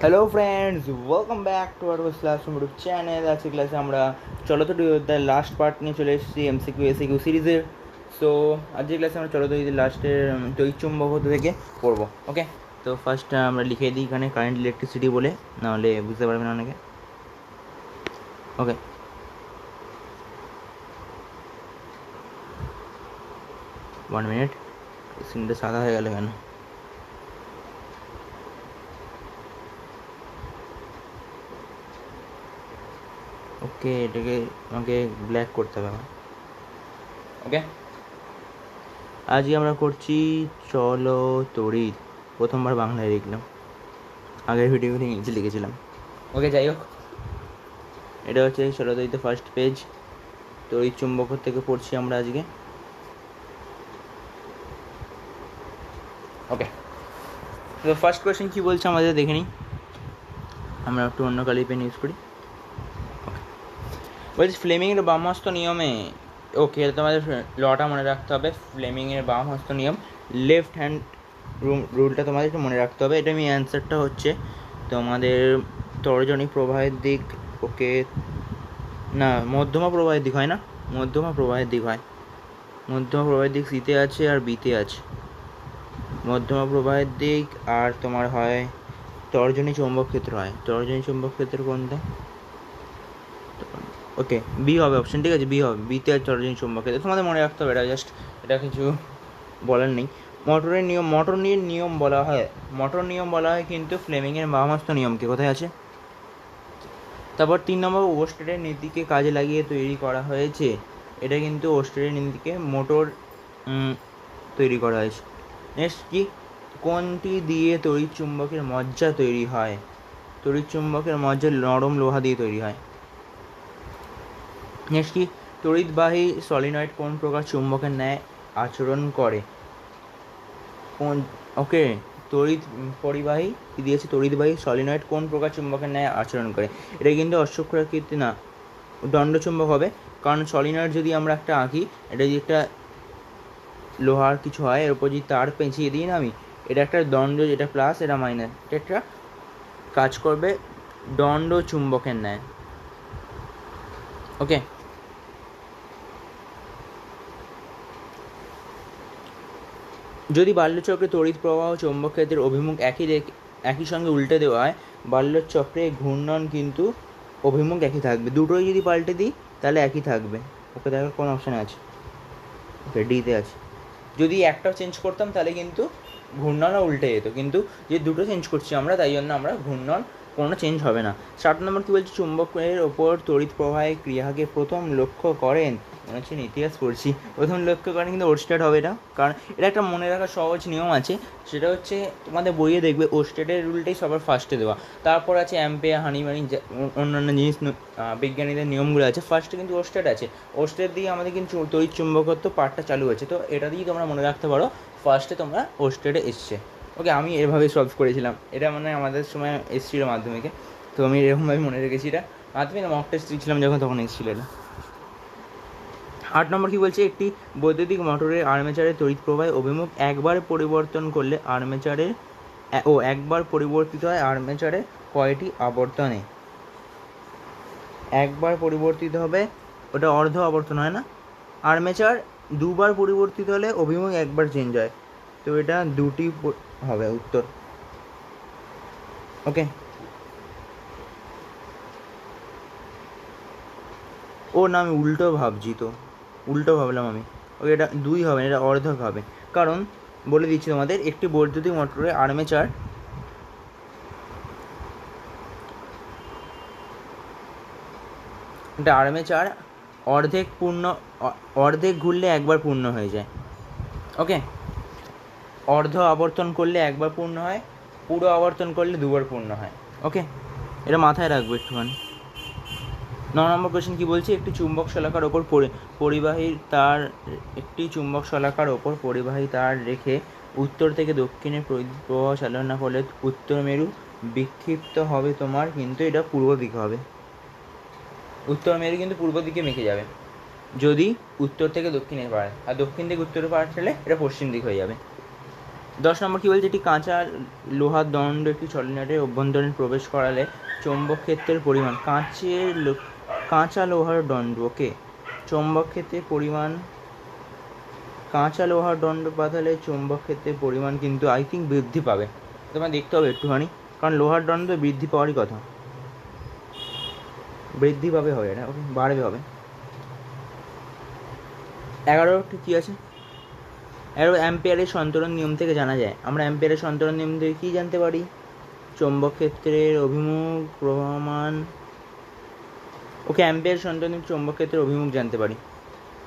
Hello friends welcome back to our class YouTube channel আজকে ক্লাসে আমরা চলো তো দ্য লাস্ট পার্ট নিয়ে চলে এসেছি এমসিকিউ এসিকিউ সিরিজের সো আজকের ক্লাসে আমরা চলো তো লাস্টের চুম্বক থেকে পড়ব ওকে তো ফার্স্ট আমরা লিখে দিই এখানে কারেন্ট ইলেকট্রিসিটি বলে নাহলে বুঝতে পারবে না অনেকে ওকে ওয়ান মিনিট সিনটা সাদা হয়ে গেল কেন ওকে, এটাকে আমাকে ব্ল্যাক করতে হবে আমার। ওকে? আজকে আমরা করছি, চলো তড়িৎ প্রথমবার বাংলায় লিখলাম। আগের ভিডিওতে ইংলিশে লিখেছিলাম। ওকে, যাই হোক। এটা হচ্ছে চলো তড়িতে ফার্স্ট পেজ তড়িৎ চুম্বক থেকে পড়ছি আমরা আজকে। ওকে। তো ফার্স্ট কোয়েশ্চেন কী বলছে আমাদের দেখে নিই। আমরা একটু অন্য কালি পেন ইউজ করি। বলছি ফ্লেমিংয়ের বাম হস্ত নিয়মে ওকে তোমাদের লটা মনে রাখতে হবে ফ্লেমিংয়ের বাম হস্ত নিয়ম লেফট হ্যান্ড রুম রুলটা তোমাদের একটু মনে রাখতে হবে, এটা আমি অ্যান্সারটা হচ্ছে তোমাদের তর্জনী প্রবাহের দিক ওকে না, মধ্যমা প্রবাহের দিক হয় না, মধ্যমা প্রবাহের দিক হয়, মধ্যমা প্রবাহের দিক সিতে আছে আর বিতে আছে, মধ্যমা প্রবাহের দিক আর তোমার হয় তর্জনী চৌম্বক ক্ষেত্র হয়, তর্জনী চৌম্বক ক্ষেত্র কোনটা? ওকে বি হবে অপশন ঠিক আছে বি হবে বিতে আর তর্জনী চৌম্বক তোমাদের মনে রাখতে হবে, এটা জাস্ট এটা কিছু বলার নেই। মোটরের নিয়ম, মোটর নিয়ে নিয়ম বলা হয়, মোটর নিয়ম বলা হয় কিন্তু ফ্লেমিংয়ের বামস্ত নিয়মকে কোথায় আছে? তারপর তিন নম্বর ওস্টেডের নীতিকে কাজে লাগিয়ে তৈরি করা হয়েছে। এটা কিন্তু ওস্টেডের নীতিকে মোটর তৈরি করা হয়েছে। নেক্সট কি? কোনটি দিয়ে তড়িৎ চুম্বকের মজ্জা তৈরি হয়? তড়িৎ চুম্বকের মজ্জা নরম লোহা দিয়ে তৈরি হয়। নেক্সট তড়িৎবাহী সলিনয়েড কোন প্রকার চুম্বকের ন্যায় আচরণ করে? কোন ওকে তড়িৎ পরিবাহী কি দিয়েছে? তড়িৎবাহী সলিনয়েড কোন প্রকার চুম্বকের ন্যায় আচরণ করে? এটা কিন্তু অশ্বক্ষরাকৃতি না, দণ্ডচুম্বক হবে। কারণ সলিনয়েড যদি আমরা একটা আঁকি, এটা যদি একটা লোহার কিছু হয়, এর উপর যদি তার পেঁচিয়ে দিই না আমি, এটা একটা দণ্ড, যেটা প্লাস এটা মাইনাস এটা একটা কাজ করবে দণ্ড চুম্বকের ন্যায়। ওকে যদি বাল্যচক্রে তড়িৎ প্রবাহ চৌম্বক ক্ষেত্রের অভিমুখ একই একই সঙ্গে উল্টে দেওয়া হয়, বাল্যচক্রে ঘূর্ণন কিন্তু অভিমুখ একই থাকবে। দুটোই যদি পাল্টে দিই, তাহলে একই থাকবে। ওকে দেখার কোন অপশান আছে। ওকে ডিতে আছে। যদি একটাও চেঞ্জ করতাম, তাহলে কিন্তু ঘূর্ণনও উল্টে যেত। কিন্তু যে দুটো চেঞ্জ করছি আমরা, তাই জন্য আমরা ঘূর্ণন কোনো চেঞ্জ হবে না। সাত নম্বর কী বলছে? চুম্বকের ওপর তড়িৎ প্রবাহে ক্রিয়াকে প্রথম লক্ষ্য করেন। মনে হচ্ছে ইতিহাস পড়ছি। প্রথম লক্ষ্য করেন কিন্তু ওস্টেড হবে এটা। কারণ এটা একটা মনে রাখার সহজ নিয়ম আছে। সেটা হচ্ছে তোমাদের বইয়ে দেখবে ওস্টেডের রুলটাই সবার ফার্স্টে দেওয়া। তারপর আছে অ্যাম্পে হানিমানি অন্যান্য জিনিস বিজ্ঞানীদের নিয়মগুলো আছে। ফার্স্টে কিন্তু ওস্টেড আছে। ওস্টেড দিয়ে আমাদের কিন্তু তড়িৎ চুম্বকত্ব পার্টটা চালু আছে তো এটা দিয়েই তোমরা মনে রাখতে পারো ফার্স্টে তোমরা ওস্টেডে এসছে। ওকে, আমি এভাবেই সলভ করেছিলাম। এটা মানে আমাদের সময় এসেছিল মাধ্যমিকে। তো আমি এরকমভাবে মনে রেখেছি এটা। মাধ্যমিক মক টেস্ট দিচ্ছিলাম যখন, তখন এসেছিল এটা। আট নম্বর কী বলছে? একটি বৈদ্যুতিক মোটরের আর্মেচারের তড়িৎ প্রবাহে অভিমুখ একবার পরিবর্তন করলে আর্মেচারের ও, একবার পরিবর্তিত হয় আর্মেচারে কয়টি আবর্তনে? একবার পরিবর্তিত হবে, ওটা অর্ধ আবর্তন হয় না? আর্মেচার দুবার পরিবর্তিত হলে অভিমুখ একবার চেঞ্জ হয়। তো এটা দুটি হবে উত্তর। ওকে ও না, আমি উল্টো ভাবছি তো। উল্টো ভাবলাম আমি। ওকে এটা দুই হবে এটা অর্ধক হবে। কারণ বলে দিচ্ছি তোমাদের, একটি বৈদ্যুতিক মোটরের আর্মেচার এটা আর্মেচার অর্ধেক পূর্ণ অর্ধেক ঘুরলে একবার পূর্ণ হয়ে যায়। ওকে অর্ধ আবর্তন করলে একবার পূর্ণ হয়, পুরো আবর্তন করলে দুবার পূর্ণ হয়। ওকে এটা মাথায় রাখব একটুখানি। ন নম্বর কোয়েশ্চেন কী বলছি? একটি চুম্বক শলাকার ওপর পরিবাহী তার, একটি চুম্বক শলাকার ওপর পরিবাহী তার রেখে উত্তর থেকে দক্ষিণে প্রবাহ চালনা করলে উত্তর মেরু বিক্ষিপ্ত হবে তোমার, কিন্তু এটা পূর্ব দিকে হবে। উত্তর মেরু কিন্তু পূর্ব দিকে মেখে যাবে। যদি উত্তর থেকে দক্ষিণে পারে। আর দক্ষিণ থেকে উত্তরে পাঠালে এটা পশ্চিম দিক হয়ে যাবে। দশ নম্বর কি বলছে? একটি কাঁচা লোহার দণ্ড, একটি সলিনয়েডের অভ্যন্তরীণ প্রবেশ করালে চৌম্বক ক্ষেত্রের পরিমাণ। কাঁচের কাঁচা লোহার দণ্ড, ওকে। চৌম্বক ক্ষেত্রের পরিমাণ কাঁচা লোহার দণ্ড পাতালে চৌম্বক ক্ষেত্রের পরিমাণ কিন্তু আই থিঙ্ক বৃদ্ধি পাবে। তোমার দেখতে হবে একটুখানি, কারণ লোহার দণ্ড বৃদ্ধি পাওয়ারই কথা। বৃদ্ধি পাবে হবে এটা ওকে, বাড়বে হবে। এগারোটি কী আছে? এগারো অ্যাম্পিয়ারের সন্তরণ নিয়ম থেকে জানা যায়। আমরা অ্যাম্পিয়ারের সন্তরণ নিয়ম থেকে কী জানতে পারি? চৌম্বক ক্ষেত্রের অভিমুখ প্রবাহমান ওকে, অ্যাম্পিয়ার সন্তরণ চৌম্বক ক্ষেত্রের অভিমুখ জানতে পারি।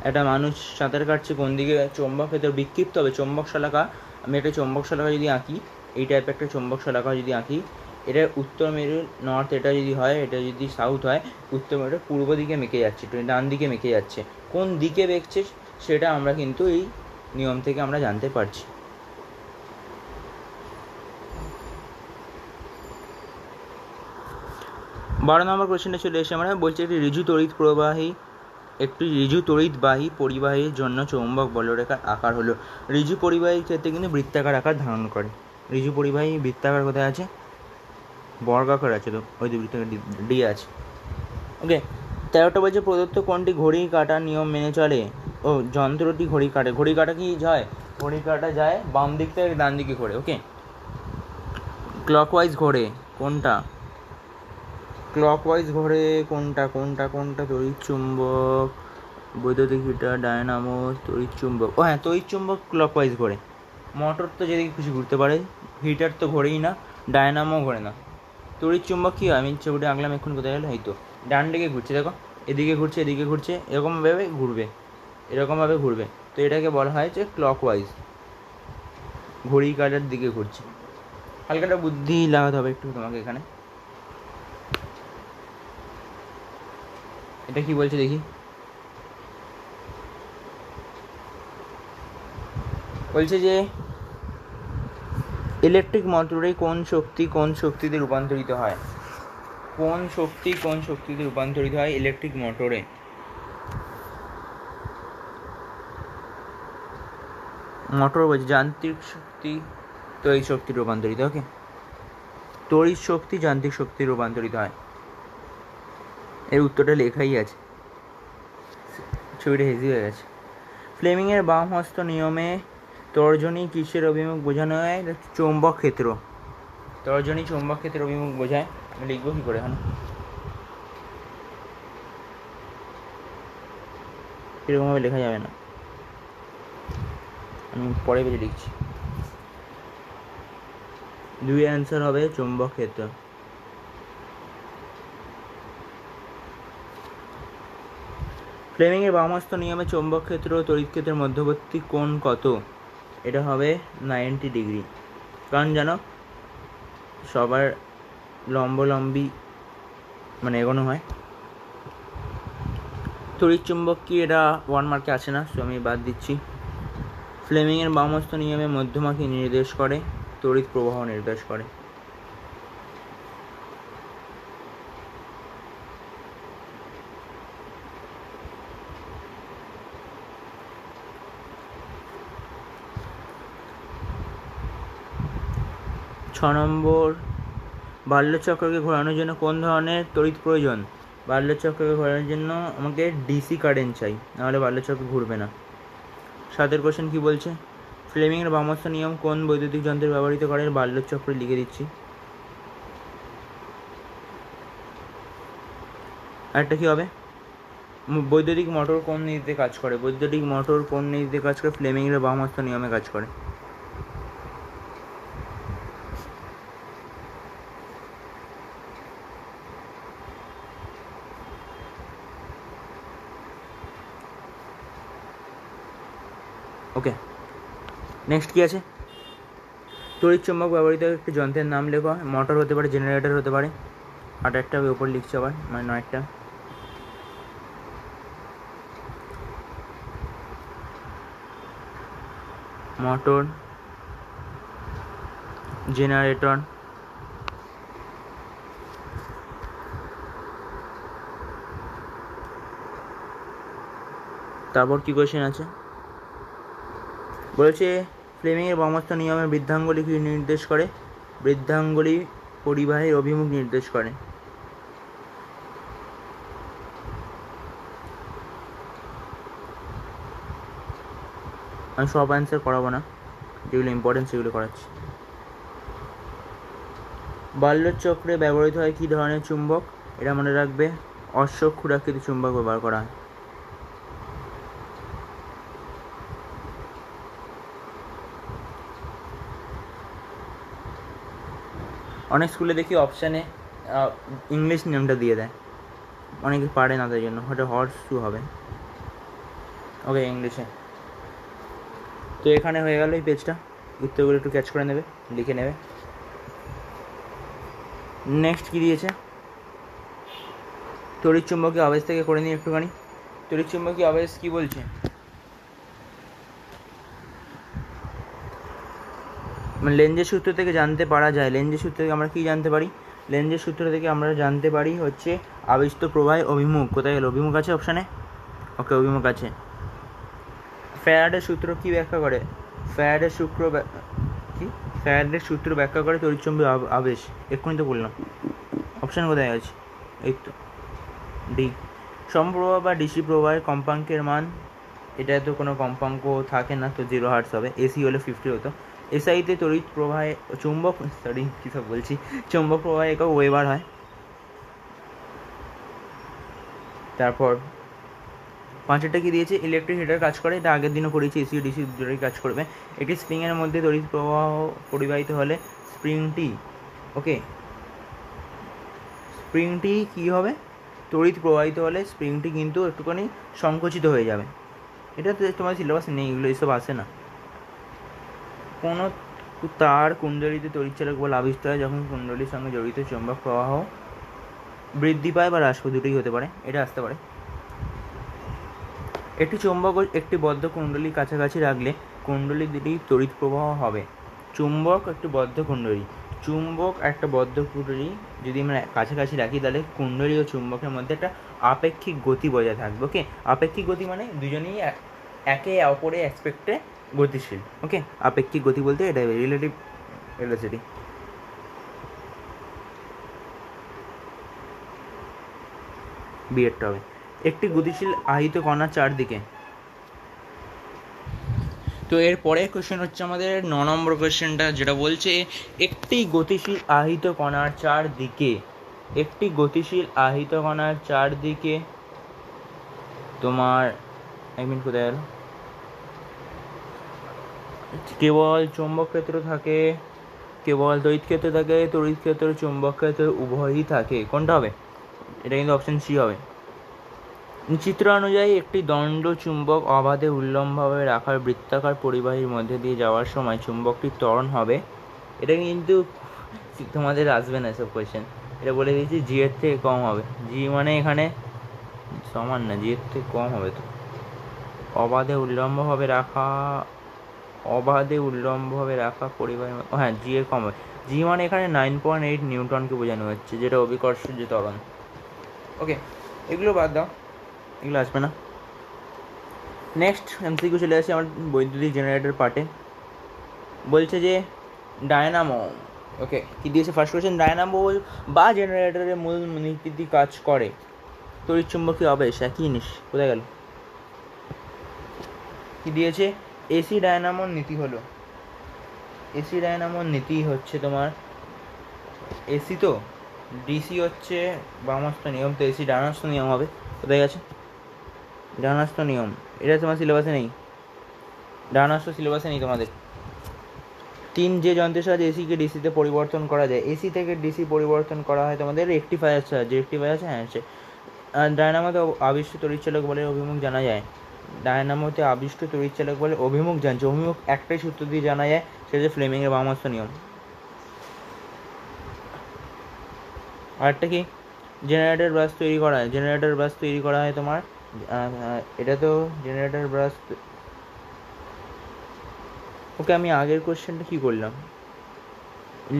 একটা মানুষ সাঁতার কাটছে কোন দিকে? চৌম্বক ক্ষেত্র বিক্ষিপ্ত হবে। চৌম্বক শলাকা, আমি একটা চৌম্বক শলাকা যদি আঁকি, এই টাইপের একটা চৌম্বক শলাকা যদি আঁকি, এটা উত্তর মেরু নর্থ এটা যদি হয়, এটা যদি সাউথ হয়, উত্তর মেরু পূর্ব দিকে মেকে যাচ্ছে, ডান দিকে মেকে যাচ্ছে। কোন দিকে বেঁকছে সেটা আমরা কিন্তু এই নিয়ম থেকে আমরা জানতে পারছি। বারো নম্বর কোশ্চেনটা চলে এসে আমরা। বলছি একটি ঋজু তড়িৎ প্রবাহী, একটি ঋজু তড়িৎবাহী পরিবাহীর জন্য চৌম্বক বলরেখার আকার হলো। ঋজু পরিবাহীর ক্ষেত্রে কিন্তু বৃত্তাকার আকার ধারণ করে। ঋজু পরিবাহী বৃত্তাকার কোথায় আছে? বর্গাকার আছে তো, ওই যে বৃত্তাকার ডি আছে। ওকে তেরোটা বলছে প্রদত্ত কোনটি ঘড়ি কাটার নিয়ম মেনে চলে? ও যন্ত্রটি ঘড়ি কাটে। ঘড়ি কাটা কি যায়? ঘড়ি কাটা যায় বাম দিক থেকে ডান দিকে ঘোরে ওকে ক্লকওয়াইজ ঘোরে, কোনটা? ক্লকওয়াইজ ঘোরে কোনটা কোনটা কোনটা? তড়িৎ চুম্বক বৈদ্যুতিক হিটার ডায়নামো তড়িৎ চুম্বক ও হ্যাঁ তড়িৎ চুম্বক ক্লকওয়াইজ ঘোরে। মোটর তো যেদিকে খুশি ঘুরতে পারে, হিটার তো ঘোরেই না ডায়নামো ঘোরে না। তড়িৎ চুম্বক কী হয়? আমি ছবিটা আঁকলাম এখন কোথায় গেলো? এই তো, ডান দিকে ঘুরছে, দেখো। এদিকে ঘুরছে এদিকে ঘুরছে এরকমভাবে ঘুরবে। এরকমভাবে ঘুরবে। তো এটাকে বলা হয় যে ক্লকওয়াইজ ঘড়ি কাটার দিকে ঘুরছে। হালকাটা বুদ্ধি লাগাতে হবে একটু তোমাকে এখানে। এটা কি বলছে দেখি? বলছে যে ইলেকট্রিক মোটরে কোন শক্তি কোন শক্তিতে রূপান্তরিত হয়? কোন শক্তি কোন শক্তিতে রূপান্তরিত হয় ইলেকট্রিক মোটরে মোটর বলছে যান্ত্রিক শক্তি তড়িৎ শক্তি রূপান্তরিত, ওকে? তড়িৎ শক্তি, যান্ত্রিক শক্তি রূপান্তরিত হয়। এর উত্তরটা লেখাই আছে। ছবিটা হেজি হয়ে গেছে। ফ্লেমিংয়ের বাম হস্ত নিয়মে তর্জনী কিসের অভিমুখ বোঝানো হয়? চৌম্বক ক্ষেত্র। তর্জনী চৌম্বক ক্ষেত্রের অভিমুখ বোঝায়। আমি লিখব কী করে এখন? এরকমভাবে লেখা যাবে না। আমি পরে পেজে লিখছি। দুই অ্যান্সার হবে চৌম্বক ক্ষেত্র। ফ্লেমিংয়ের বামস্ত নিয়মে চৌম্বক ক্ষেত্র ও তড়িৎ ক্ষেত্রের মধ্যবর্তী কোণ কত? এটা হবে নাইনটি ডিগ্রি কারণ জানো, সবার লম্বলম্বী মানে এগোনো হয়। তড়িৎ চুম্বক কি এটা ওয়ান মার্কে আছে না? সো আমি বাদ দিচ্ছি। ফ্লেমিংয়ের বামস্ত নিয়মে মধ্যমাকে নির্দেশ করে, তড়িৎ প্রবাহ নির্দেশ করে। ছ নম্বর, বাল্যচক্রকে ঘোরানোর জন্য কোন ধরনের তড়িৎ প্রয়োজন? বাল্যচক্রকে ঘোরানোর জন্য আমাকে ডিসি কারেন্ট চাই, নাহলে বাল্যচক্র ঘুরবে না। সাতের কোশ্চেন কি বলছে? ফ্লেমিংয়ের বামস্থ নিয়ম কোন বৈদ্যুতিক যন্ত্রে ব্যবহৃত করে বাল্যচক্রে লিখে দিচ্ছি। আরেকটা কি হবে? বৈদ্যুতিক মোটর কোন নীতিতে কাজ করে? বৈদ্যুতিক মোটর কোন নীতিতে কাজ করে? ফ্লেমিংয়ের বামস্থ নিয়মে কাজ করে ওকে নেক্সট কি আছে? তড়িৎ চুম্বক ব্যবহৃত একটি যন্ত্রের নাম লেখো। মোটর হতে পারে জেনারেটর হতে পারে। আট একটা উপর লিখছে আবার মানে নয়টা। মোটর জেনারেটর তারপর কি কোয়েশ্চেন আছে? বলেছে ফ্লেমিংয়ের বামস্থ নিয়মে বৃদ্ধাঙ্গুলি কি নির্দেশ করে, বৃদ্ধাঙ্গুলি পরিবাহের অভিমুখ নির্দেশ করে। আমি সব অ্যান্সার করাবো না, যেগুলো ইম্পর্টেন্ট সেগুলো করাচ্ছি। বাল্যচক্রে ব্যবহৃত হয় কী ধরনের চুম্বক? এটা মনে রাখবে অশ্বক ক্ষুরাকৃতি চুম্বক ব্যবহার করা হয়। অনেক স্কুলে দেখি অপশানে ইংলিশ নেমটা দিয়ে দেয়। অনেকে পারে না তাই জন্য, হয়তো হর্স শু হবে। ওকে ইংলিশে তো এখানে হয়ে গেল এই পেজটা উত্তরগুলো একটু ক্যাচ করে নেবে, লিখে নেবে। নেক্সট কী দিয়েছে? তড়িৎ চুম্বকীয় আবেশ থেকে করে নিই একটুখানি। তড়িৎ চুম্বকীয় আবেশ কী বলছে? মানে লেঞ্জের সূত্র থেকে জানতে পারা যায়। লেঞ্জের সূত্র থেকে আমরা কী জানতে পারি? লেঞ্জের সূত্র থেকে আমরা জানতে পারি হচ্ছে আবিষ্ট প্রবাহের অভিমুখ। কোথায় গেল? অভিমুখ আছে অপশানে ওকে অভিমুখ আছে। ফ্যারাডের সূত্র কি ব্যাখ্যা করে? ফ্যারাডের ব্যা- কি? ফ্যারাডের সূত্র ব্যাখ্যা করে তড়িৎচুম্বী আব- আবেশ। এক্ষুনি তো বললাম। অপশান কোথায় আছে? এই তো। ডি সমপ্রবাহ বা ডিসি প্রবাহের কম্পাঙ্কের মান, এটা তো কোনো কম্পাঙ্ক থাকে না, তো জিরো হার্টস হবে। এসি হলে ফিফটি হতো। এসআইতে তড়িৎ প্রবাহে চুম্বক সরি কী সব বলছি? চুম্বক প্রবাহে একক ওয়েবার হয়। তারপর পাঁচটা কি দিয়েছে? ইলেকট্রিক হিটার কাজ করে, এটা আগের দিনও করেছি এসি ডিসি দুটোই কাজ করবে। একটি স্প্রিংয়ের মধ্যে তড়িৎ প্রবাহ পরিবাহিত হলে স্প্রিংটি ওকে স্প্রিংটি কী হবে? তড়িৎ প্রবাহিত হলে স্প্রিংটি কিন্তু একটুখানি সংকুচিত হয়ে যাবে। এটা তো তোমার সিলেবাস নেই, এগুলো এসব আসে না। কোনো তার কুণ্ডলিতে তড়িৎচালক বল আবিষ্ট হয় যখন কুণ্ডলীর সঙ্গে জড়িত চৌম্বক প্রবাহ বৃদ্ধি পায় বা হ্রাস দুটোই হতে পারে, এটা আসতে পারে। একটি চুম্বক একটি বদ্ধ কুণ্ডলী কাছাকাছি রাখলে কুণ্ডলী দুটি তড়িৎ প্রবাহ হবে। চুম্বক একটি বদ্ধ কুণ্ডলী। চুম্বক একটা বদ্ধ কুণ্ডলী যদি আমরা কাছাকাছি রাখি, তাহলে কুণ্ডলী ও চুম্বকের মধ্যে একটা আপেক্ষিক গতি বজায় থাকবে ওকে আপেক্ষিক গতি মানে দুজনেই এক- একে অপরে অ্যাসপেক্টে গতিশীল। ওকে আপেক্ষিক গতি বলতে এটা রিলেটিভ ভেলোসিটি বিয়েরটা হবে। একটি গতিশীল আহিত কণা চারদিকে। তো এর পরের কোশ্চেন হচ্ছে আমাদের ন নম্বর কোশ্চেনটা যেটা বলছে একটি গতিশীল আহিত কণার চারদিকে একটি গতিশীল আহিত কণার চারদিকে তোমার আই মিন কোথায় গেল? কেবল চৌম্বক ক্ষেত্র থাকে, কেবল তড়িৎ ক্ষেত্র থাকে, তড়িৎ ক্ষেত্র, চৌম্বক ক্ষেত্র উভয়ই থাকে। কোনটা হবে? এটা কিন্তু অপশন সি হবে। চিত্র অনুযায়ী একটি দণ্ড চুম্বক অবাধে উল্লম্বভাবে রাখার বৃত্তাকার পরিবাহীর মধ্যে দিয়ে যাওয়ার সময় চুম্বকটি ত্বরণ হবে। এটা কিন্তু তোমাদের আসবে না এসব কোয়েশ্চেন এটা বলে দিয়েছি জি এর থেকে কম হবে। জি মানে এখানে সমান না জি এর থেকে কম হবে তো। অবাধে উল্লম্বভাবে রাখা অবাধে উল্লম্বভাবে রাখা পরিবাহের মধ্যে- হ্যাঁ জি এর কম জি মানে এখানে নাইন পয়েন্ট এইট নিউটনকে বোঝানো হচ্ছে, যেটা অভিকর্ষ যে ত্বরণ। ওকে এগুলো বাদ দাও। এগুলো আসবে না। নেক্সট এমসিকিউ চলে আসছে আমার বৈদ্যুতিক জেনারেটর পার্টে বলছে যে ডায়নামো ওকে কি দিয়েছে? ফার্স্ট কোয়েশ্চেন ডায়নামো বা জেনারেটরের মূল নীতিটি কাজ করে। তড়িৎচুম্বকীয় আবেশ একই জিনিস, কোথায় গেল? কি দিয়েছে? এসি ডায়নামোর নীতি হলো। এসি ডায়নামোর নীতি হচ্ছে তোমার এসি তো ডিসি হচ্ছে বামস্ত নিয়ম, তো এসি ডানাস্ত নিয়ম হবে। কোথায় গেছে? ডানাস্ত নিয়ম। এটা তোমার সিলেবাসে নেই। ডানাস্ত সিলেবাসে নেই তোমাদের। তিন, যে যন্ত্রের সাহায্যে এসিকে ডিসিতে পরিবর্তন করা যায় এসি থেকে ডিসি পরিবর্তন করা হয় তোমাদের রেক্টিফায়ার সাহায্যে রেক্টিফায়ার আছে হ্যাঁ সে ডায়নামোতে আবিষ্ট তড়িৎচালক বলে অভিমুখ জানা যায়। ডায়নামোতে আবিষ্ট তড়িৎচালক বলে অভিমুখ জানছে অভিমুখ একটাই সূত্র দিয়ে জানা যায় সেটা হচ্ছে ফ্লেমিংয়ের বামস্ত নিয়ম। আরেকটা কি? জেনারেটর ব্রাশ তৈরি করা হয়। জেনারেটর ব্রাশ তৈরি করা হয় তোমার এটা তো জেনারেটর ব্রাশ ওকে, আমি আগের কোশ্চেনটা কী করলাম?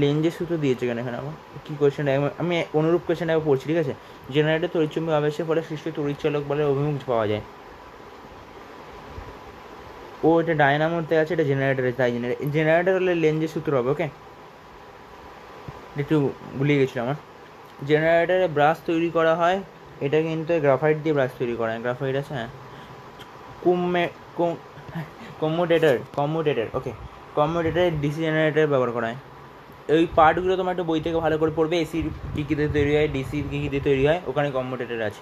লেঞ্জের সূত্র দিয়েছে কেন এখানে আমার? কী কোশ্চেন আমি অনুরূপ একবার পড়ছি, ঠিক আছে? জেনারেটর তড়িৎচুম্বক আবেশের ফলে সৃষ্ট তড়িৎচালক বলে অভিমুখ পাওয়া যায়। ও এটা ডায়নামোতে আছে, এটা জেনারেটারে তাই জেনারেটর জেনারেটর হলে লেন্সের সূত্র হবে ওকে একটু ভুলিয়ে গেছিলাম আমার। জেনারেটারে ব্রাশ তৈরি করা হয়, এটা কিন্তু গ্রাফাইট দিয়ে ব্রাশ তৈরি করা হয়। গ্রাফাইট আছে হ্যাঁ? কুমে কম্মুটেটার কম্মুটেটার ওকে কম্মুটেটার ডিসি জেনারেটার ব্যবহার করা হয়। ওই পার্টগুলো তোমার একটু বই থেকে ভালো করে পড়বে এসির কী কী দিয়ে তৈরি হয় ডিসির কী কী দিয়ে তৈরি হয়, ওখানে কম্মুটেটার আছে।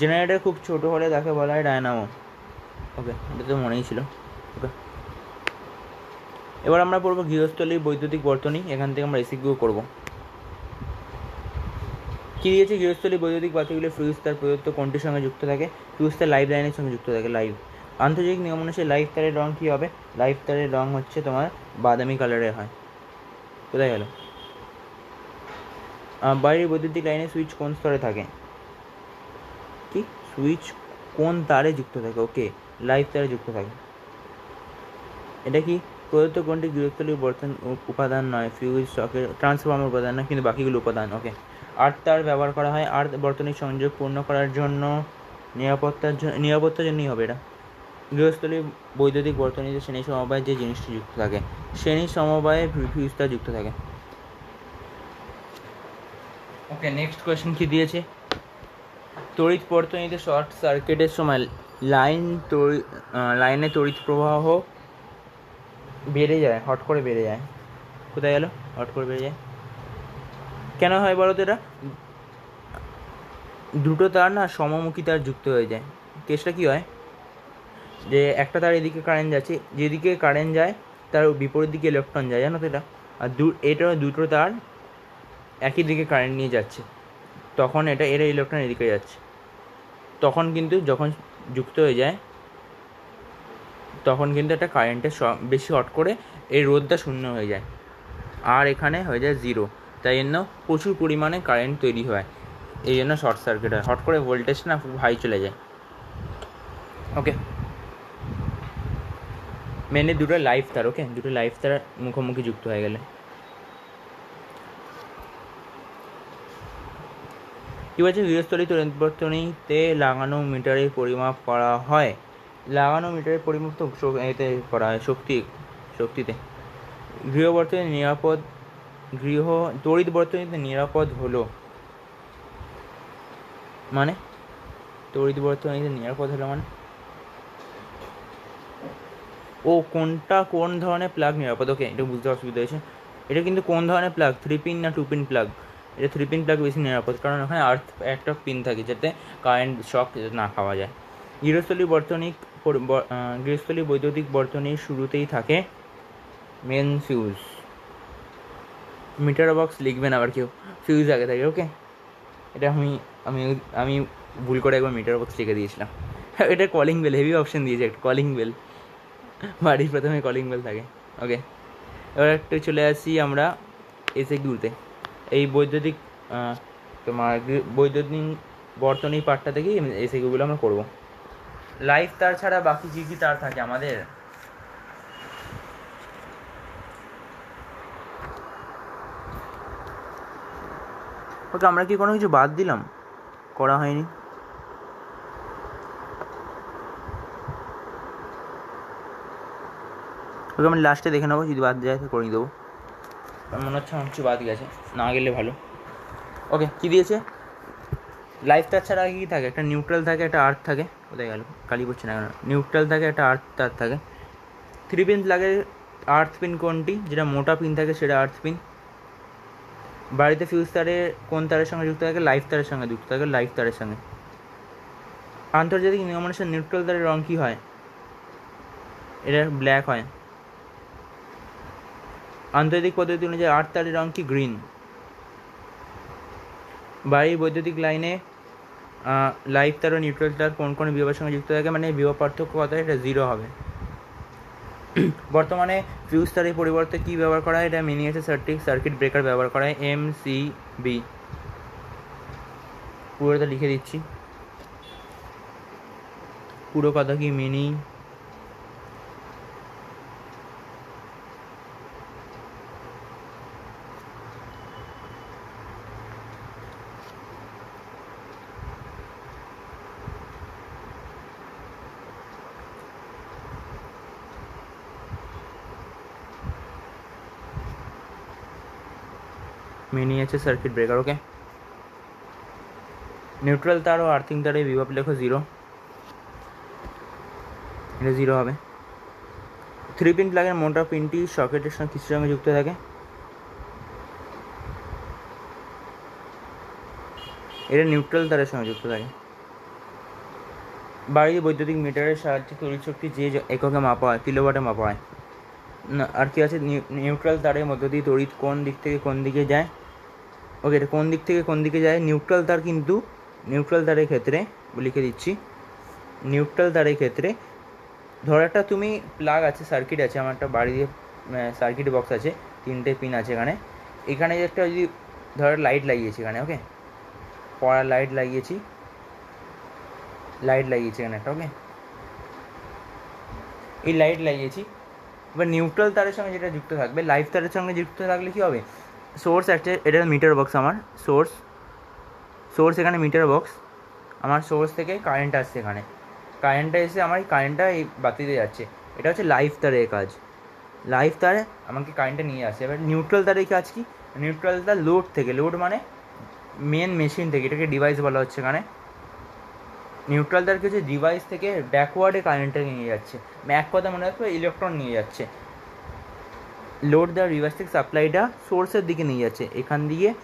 জেনারেটার খুব ছোটো হলে তাকে বলা হয় ডায়নামো। ওকে, এটা তো মনেই ছিল। ওকে। এবার আমরা পড়ব গৃহস্থলীর বৈদ্যুতিক বর্তনী, এখান থেকে আমরা এসিগুলো করব। কী দিয়েছে গৃহস্থলী বৈদ্যুতিক বাতিগুলো? ফিউজ তার প্রদত্ত কোনটির সঙ্গে যুক্ত থাকে? ফিউজ তার লাইভ লাইনের সঙ্গে যুক্ত থাকে লাইভ আন্তর্জাতিক নিয়ম অনুসারে লাইভ তারের রং কী হবে? লাইভ তারের রং হচ্ছে তোমার বাদামি কালারের হয়। কোথায় গেল? বাইরের বৈদ্যুতিক লাইনে সুইচ কোন স্তরে থাকে? কি? সুইচ কোন তারে যুক্ত থাকে? ওকে। লাইভ তারে যুক্ত থাকে। এটা কি প্রদত্ত কোনটি গৃহস্থলীর বর্তন উপাদান নয়? ফিউজ সকেট ট্রান্সফর্মার উপাদান না, কিন্তু বাকিগুলো উপাদান ওকে আর্ট তার ব্যবহার করা হয় আর্ট বর্তনী সংযোগ পূর্ণ করার জন্য নিরাপত্তার জন্য নিরাপত্তার জন্যই হবে এটা। গৃহস্থলী বৈদ্যুতিক বর্তনীতে শ্রেণি সমবায়ে যে জিনিসটি যুক্ত থাকে, শ্রেণি সমবায়ে ফিউজটা যুক্ত থাকে। ওকে নেক্সট কোয়েশ্চেন কি দিয়েছে? তড়িৎ বর্তনীতে শর্ট সার্কিটের সময় লাইন তড়ি লাইনে তড়িৎ প্রবাহ বেড়ে যায়, হট করে বেড়ে যায়। কোথায় গেল? হট করে বেড়ে যায়। কেন হয় বলো তো এটা? দুটো তার না সমমুখী তার যুক্ত হয়ে যায়। কেসটা কি হয়? যে একটা তার এদিকে কারেন্ট যাচ্ছে, যেদিকে কারেন্ট যায়, তার বিপরীত দিকে ইলেকট্রন যায়, জানো তো এটা? আর দু, এটা দুটো তার একই দিকে কারেন্ট নিয়ে যাচ্ছে। তখন এটা, এর ইলেকট্রন এদিকে যাচ্ছে। তখন কিন্তু যখন যুক্ত হয়ে যায়, তখন কিন্তু একটা কারেন্টের বেশি হট করে এই রোদটা শূন্য হয়ে যায়। আর এখানে হয়ে যায় জিরো তাই জন্য প্রচুর পরিমাণে কারেন্ট তৈরি হয়। এই জন্য শর্ট সার্কিট হয়। হট করে ভোল্টেজ না খুব হাই চলে যায়। ওকে মেনে দুটো লাইফ তার ওকে দুটো লাইফ তার মুখোমুখি যুক্ত হয়ে গেলে। কি বলছে? গৃহস্থলী তরিবর্তনীতে লাগানো মিটারের পরিমাপ করা হয়। লাগানো মিটারের পরিমাপ তো এতে করা হয়, শক্তি, শক্তিতে। গৃহবর্তনী নিরাপদ গৃহ তড়িৎ বর্তনীতে নিরাপদ হলো। মানে? তড়িৎ বর্তনীতে নিরাপদ হলো মানে? ও, কোনটা কোন ধরনের প্লাগ নিরাপদ? ওকে এটা বুঝতে অসুবিধা হয়েছে। এটা কিন্তু কোন ধরনের প্লাগ থ্রি পিন না টু পিন প্লাগ এটা থ্রি পিন প্লাগ বেশি নিরাপদ, কারণ ওখানে আর্থ একটা পিন থাকে যাতে কারেন্ট শক না খাওয়া যায়। গৃহস্থলী বর্তনিক গৃহস্থলী বৈদ্যুতিক বর্তনীর শুরুতেই থাকে মেন ফিউজ মিটার বক্স লিখবেন আবার কেউ ফিউজ আগে থাকে ওকে এটা আমি আমি আমি ভুল করে একবার মিটার বক্স লিখে দিয়েছিলাম। এটা কলিং বেল হেভি অপশন দিয়েছে, একটা কলিং বেল বাড়ির প্রথমে কলিং বেল থাকে ওকে এবার একটু চলে আসি আমরা এসে গুলতে এই বৈদ্যুতিক তোমার বৈদ্যুতিক বর্তনী পার্টটা থেকেই এসে গুলো আমরা করব। লাইফ তার ছাড়া বাকি কী কী তার থাকে আমাদের? ওকে, আমরা কি কোনো কিছু বাদ দিলাম? করা হয়নি। ওকে, আমি লাস্টে দেখে নেব, যদি বাদ তো করে দেবো। মনে হচ্ছে আমার কিছু বাদ গেছে। না গেলে ভালো। ওকে কী দিয়েছে? লাইফ তার ছাড়া কী থাকে? একটা নিউট্রাল থাকে, একটা আর্থ থাকে। কোথায় গেল? কালি পড়ছে না কেন? নিউট্রাল থাকে, একটা আর্থ তার থাকে। থ্রি পিন লাগে আর্থ পিন কোনটি? যেটা মোটা পিন থাকে, সেটা আর্থ পিন বাড়িতে ফিউজ তারে কোন তারের সঙ্গে যুক্ত থাকে? লাইফ তারের সঙ্গে যুক্ত থাকে লাইফ তারের সঙ্গে। আন্তর্জাতিক নিয়ম অনুসারে নিউট্রাল তারের রং কী হয়? এটা ব্ল্যাক হয়। আন্তর্জাতিক পদ্ধতি অনুযায়ী আট তারের রং কি গ্রিন? বাড়ির বৈদ্যুতিক লাইনে লাইফ তার ও নিউট্রাল তার কোন কোন বিভবের সঙ্গে যুক্ত থাকে মানে বিভব পার্থক্য কত এটা জিরো হবে। বর্তমানে ফিউজ তারের পরিবর্তে কী ব্যবহার করা হয়? এটা মিনিয়েচার সার্কিট সার্কিট ব্রেকার ব্যবহার করা হয় এম সি বি পুরোটা লিখে দিচ্ছি। পুরো কথা কি mini miniature circuit breaker okay neutral তার ও আর্থিং তারে বিভব লেখো জিরো এটা জিরো হবে। থ্রি পিন প্লাগের মোটা পিনটি সকেটের সঙ্গে কিছুর সঙ্গে যুক্ত থাকে? এটা নিউট্রাল তারের সঙ্গে যুক্ত থাকে। বাড়ির বৈদ্যুতিক মিটারের সাহায্যে তড়িৎ শক্তি যে এককে মাপা হয় কিলোওয়াটে মাপা হয়। আর কি আছে? নিউ- নিউট্রাল তারের মধ্য দিয়ে তড়িৎ কোন দিক থেকে কোন দিকে যায়? ওকে এটা কোন দিক থেকে কোন দিকে যায়? নিউট্রাল তার কিন্তু নিউট্রাল তারের ক্ষেত্রে, লিখে দিচ্ছি। নিউট্রাল তারের ক্ষেত্রে, ধরো একটা তুমি প্লাগ আছে সার্কিট আছে আমার একটা বাড়িতে সার্কিট বক্স আছে, তিনটে পিন আছে এখানে। এখানে যে একটা যদি, ধরো লাইট লাগিয়েছি এখানে ওকে পড়ার লাইট লাগিয়েছি। লাইট লাগিয়েছি এখানে একটা ওকে এই লাইট লাগিয়েছি। এবার নিউট্রাল তারের সঙ্গে যেটা যুক্ত থাকবে লাইভ তারের সঙ্গে যুক্ত থাকলে কী হবে? সোর্স একটা, এটা মিটার বক্স আমার সোর্স সোর্স এখানে মিটার বক্স আমার সোর্স থেকে কারেন্ট আসছে এখানে। কারেন্টটা এসে আমার এই কারেন্টটা এই বাতিতে যাচ্ছে। এটা হচ্ছে লাইভ তারের কাজ। লাইভ তারে আমাকে কারেন্টটা নিয়ে আসে। এবার নিউট্রাল তারের কাজ কি? নিউট্রাল তার লোড থেকে লোড মানে মেন মেশিন থেকে, এটাকে ডিভাইস বলা হচ্ছে এখানে। নিউট্রাল তার কি হচ্ছে? ডিভাইস থেকে ব্যাকওয়ার্ডে কারেন্টটা নিয়ে যাচ্ছে। এক কথা মনে রাখবে ইলেকট্রন নিয়ে যাচ্ছে। লোড দেওয়ার রিভার্স থেকে সাপ্লাইটা সোর্সের দিকে নিয়ে যাচ্ছে। এখান দিয়ে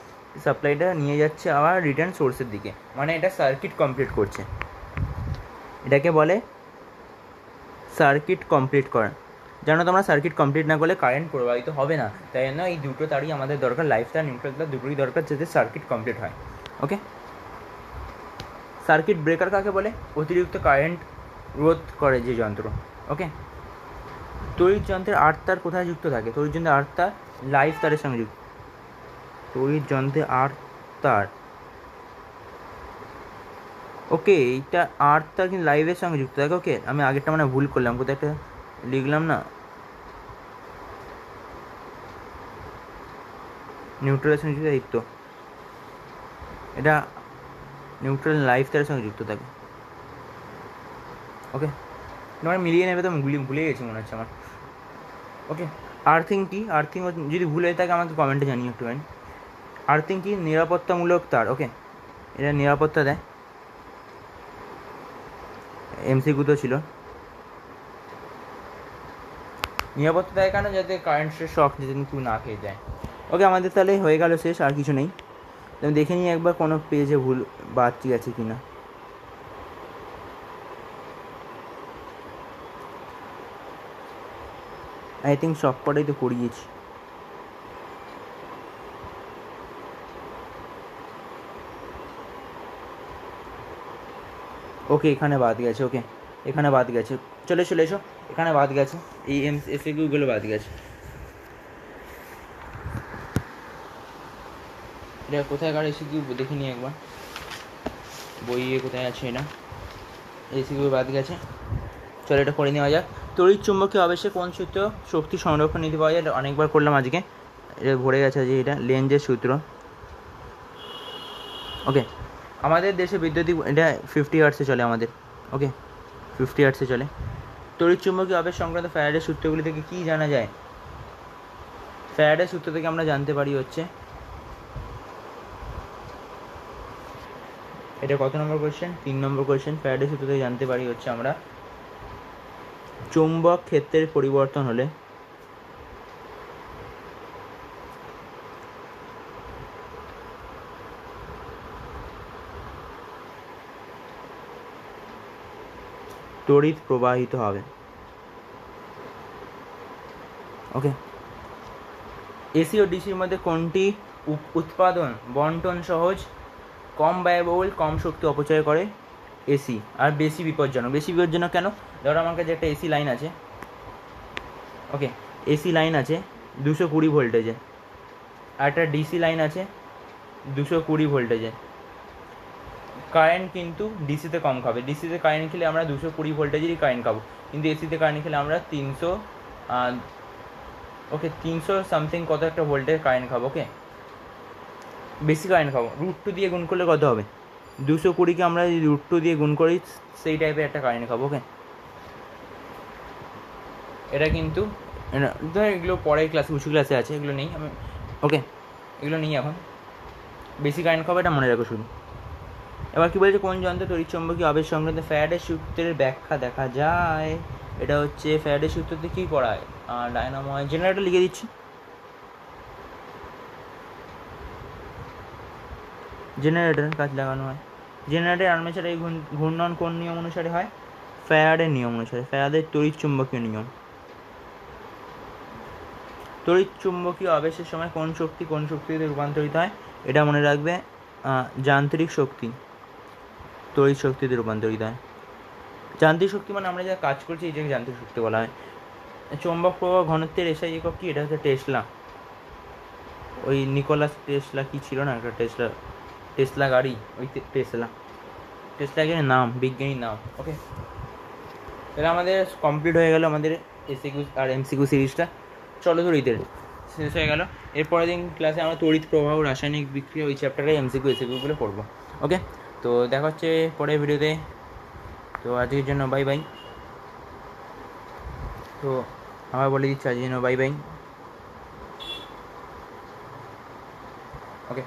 সাপ্লাইটা নিয়ে যাচ্ছে আবার রিটার্ন সোর্সের দিকে। মানে এটা সার্কিট কমপ্লিট করছে। এটাকে বলে সার্কিট কমপ্লিট করা। যেন তোমরা সার্কিট কমপ্লিট না করলে কারেন্ট প্রবাহিত হবে না। তাই জন্য এই দুটো তারই আমাদের দরকার লাইফ তার নিউট্রাল তার দুটোই দরকার যাতে সার্কিট কমপ্লিট হয়। ওকে সার্কিট ব্রেকার কাকে বলে? অতিরিক্ত কারেন্ট রোধ করে যে যন্ত্র। ওকে তড়িৎ যন্ত্রের আট কোথায় যুক্ত থাকে? তড়িৎ যন্ত্রের আট তার লাইভ তারের সঙ্গে যুক্ত। তড়িৎ যন্ত্রে আট তার ওকে, এইটা আট তার কিন্তু লাইভের সঙ্গে যুক্ত থাকে। ওকে, আমি আগেরটা মানে ভুল করলাম। কোথায় একটা লিখলাম না? নিউট্রালের সঙ্গে যুক্ত এটা নিউট্রাল লাইফ তারের সঙ্গে যুক্ত থাকে। ওকে মিলিয়ে নেবে তো আমি ভুলে গেছি মনে হচ্ছে আমার। ওকে আর্থিং কি? আর্থিং যদি ভুল হয়ে থাকে আমাকে কমেন্টে জানিও একটুখানি। আর্থিং কি? নিরাপত্তামূলক তার ওকে এটা নিরাপত্তা দেয়। এমসিকিউ তো ছিল। নিরাপত্তা দেয় কেন? যাতে কারেন্টের শক যাতে কেউ না খেয়ে যায়। ওকে আমাদের তাহলে হয়ে গেল শেষ, আর কিছু নেই। আমি দেখে নিই একবার কোনো পেজে ভুল বাদ বাড়তি আছে কি না আই থিঙ্ক সব কটাই তো করিয়েছি। ওকে এখানে বাদ গেছে ওকে এখানে বাদ গেছে। চলে চলে এসো। এখানে বাদ গেছে। এই এম এসএকিউগুলো বাদ গেছে। এটা কোথায়কার এসিকিউ দেখে নিই একবার। বইয়ে কোথায় আছে এটা? এসিকিউ বাদ গেছে। চলো এটা করে নেওয়া যাক। তড়িৎ চুম্বকীয় আবেশে কোন সূত্র শক্তি সংরক্ষণ নীতি পাওয়া যায়। অনেকবার করলাম আজকে। এটা ভরে গেছে যে এটা লেঞ্জের সূত্র। ওকে আমাদের দেশে বিদ্যুৎ এটা ফিফটি আর্টসে চলে আমাদের। ওকে ফিফটি আর্টসে চলে। তড়িৎ চুম্বকীয় আবেশ সংক্রান্ত ফ্যারাডের সূত্রগুলি থেকে কী জানা যায়? ফ্যারাডের সূত্র থেকে আমরা জানতে পারি হচ্ছে, এটা কত নম্বর কোয়েশ্চেন তিন নম্বর কোয়েশ্চেন ফ্যারাডের সূত্র থেকে জানতে পারি হচ্ছে আমরা। চুম্বক ক্ষেত্রের পরিবর্তন হলে তড়িৎ প্রবাহিত হবে। ওকে এসি ও ডিসির মধ্যে কোনটি উৎপাদন, বন্টন সহজ, কম ব্যয়বহুল, কম শক্তি অপচয় করে? এসি আর বেশি বিপজ্জনক। বেশি বিপজ্জনক কেন? ধরো আমার কাছে একটা এসি লাইন আছে। ওকে এসি লাইন আছে দুশো কুড়ি ভোল্টেজে আর একটা ডিসি লাইন আছে দুশো কুড়ি ভোল্টেজে কারেন্ট কিন্তু ডিসিতে কম খাবে। ডিসিতে কারেন্ট খেলে আমরা দুশো কুড়ি ভোল্টেজেরই কারেন্ট খাব। কিন্তু এসিতে কারেন্ট খেলে আমরা তিনশো ওকে তিনশো সামথিং কত একটা ভোল্টেজ কারেন্ট খাব ওকে বেশি কারেন্ট খাব। রুট টু দিয়ে গুণ করলে কত হবে? দুশো কুড়িকে আমরা যদি রুট টু দিয়ে গুণ করি, সেই টাইপের একটা কারেন্ট খাব ওকে এটা কিন্তু এগুলো পরের ক্লাসে উঁচু ক্লাসে আছে, এগুলো নেই, আমি ওকে এগুলো নেই এখন। বেশি কারেন্ট খাবে এটা মনে রাখো শুধু। এবার কী বলছে, কোন যন্ত্র তড়িৎ চুম্বকীয় আবেশ সংক্রান্ত ফ্যারাডের সূত্রের ব্যাখ্যা দেখা যায়? এটা হচ্ছে ফ্যারাডের সূত্রতে কি পড়ায় আর ডায়নামো জেনারেটর লিখে দিচ্ছি। জেনারেটর কাজ লাগানো হয়। জেনারেটর আর্মেচার ঘূর্ণন কোন নিয়ম অনুসারে হয়? ফ্যারাডের নিয়ম অনুসারে, ফ্যারাডের তড়িৎ চুম্বকীয় নিয়ম। তড়িৎ চুম্বকীয় আবেশের সময় কোন শক্তি কোন শক্তিতে রূপান্তরিত হয়? এটা মনে রাখবে যান্ত্রিক শক্তি। তড়িৎ শক্তিতে রূপান্তরিত হয়। যান্ত্রিক শক্তি মানে আমরা যা কাজ করছি এটাকে যান্ত্রিক শক্তি বলা হয়। চৌম্বক প্রবাহ ঘনত্বের এসআই একক কি? এটা হচ্ছে টেসলা। ওই নিকোলাস টেসলা কি ছিল না? একটা টেসলা টেসলা গাড়ি, ওই টেসলা। টেসলা কি নাম, বিজ্ঞানীর নাম ওকে তাহলে আমাদের কমপ্লিট হয়ে গেল আমাদের এসিকিউ আর এমসিকিউ সিরিজটা চলো তড়িতের শেষ হয়ে গেল। এরপরের দিন ক্লাসে আমরা তড়িৎ প্রবাহ, রাসায়নিক বিক্রিয়া, ওই চ্যাপ্টারে এমসিকিউ এসিকিউগুলো পড়ব। ওকে তো দেখা হচ্ছে পরের ভিডিওতে। তো আজকের জন্য বাই বাই তো আবার বলে দিচ্ছি, আজকের জন্য বাই বাই ওকে